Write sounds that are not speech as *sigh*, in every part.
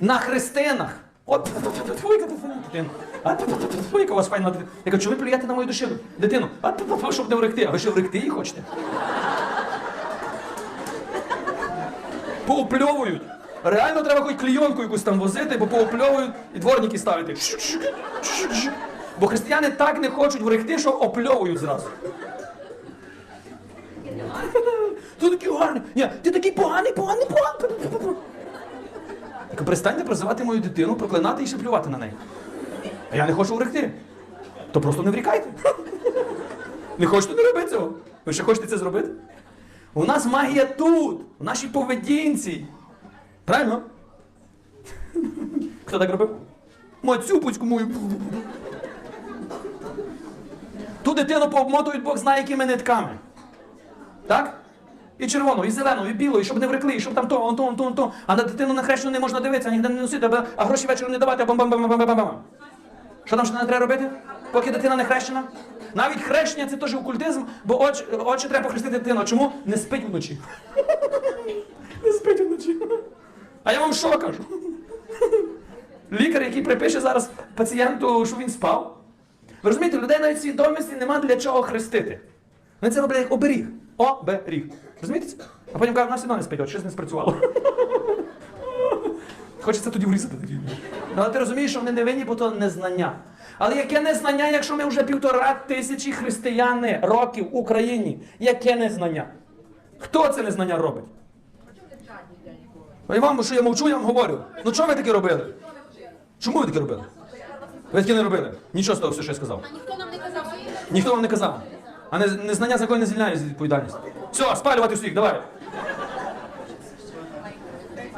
на хрестинах. От, твоя дитина. А у вас файна дитина. Я кажу, чого ви плюєте на мою душину? Дитину, а щоб не вректи, а ви ще вректи її хочете? Поопльовують. Реально треба хоч клійонку якусь там возити, бо поопльовують і дворники ставити. Бо християни так не хочуть вректи, що опльовують зразу. Ти такий гарний. Ні, ти такий поганий, поганий, поганий. Перестаньте прозивати мою дитину, проклинати і ще плювати на неї. А я не хочу вректи. То просто не врікайте. Не хочете, не робити цього. Ви ще хочете це зробити? У нас магія тут, в нашій поведінці. Правильно? Хто так робив? Мацюпочку мою. Ту дитину пообмотують Бог знає якими нитками. Так? І червону, і зелену, і білу, і щоб не врекли, і щоб там то, он то, он то, он то. А на дитину на хрещену не можна дивитися, ніде не носити, а гроші вечором не давати, бам бам бам бам бам бам Що там ще не треба робити? Поки дитина не хрещена? Навіть хрещення це теж окультизм, бо очі, очі треба похрестити дитину. Чому? Не спить вночі. *laughs* Не спить вночі. А я вам що кажу? Лікар, який припише зараз пацієнту, що він спав. Ви розумієте, людей навіть свідомості нема для чого хрестити. Вони це роблять як оберіг. Оберіг. Розумієте? А потім кажуть, у нас все одно не спить, от щось не спрацювало. *laughs* Хочеться тоді врізати такі. Але ти розумієш, що вони не винні, бо то незнання. Але яке незнання, якщо ми вже півтора тисячі християни років в Україні? Яке незнання? Хто це незнання робить? А я вам, що я мовчу, я вам говорю. Ну чого ви таке робили? Чому ви таке робили? Ви таке не робили. Нічого з того, все, що я сказав. А ніхто нам не казав. Ніхто вам не казав. А не- незнання закону не звільняє від відповідальності. Все, спалювати всіх, давай.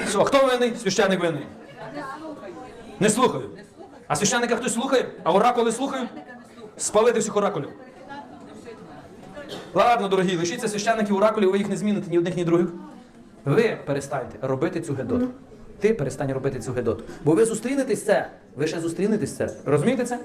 Все, хто винний? Священник винний. Не слухаю. А священника хтось слухає? А оракули слухають? Спалити всіх оракулів. Ладно, дорогі, лишіться священників оракулів, ви їх не зміните ні одних, ні других. Ви перестаньте робити цю гедоту. Ти перестань робити цю гедоту. Бо ви зустрінетесь це. Ви ще зустрінетесь це. Розумієте це?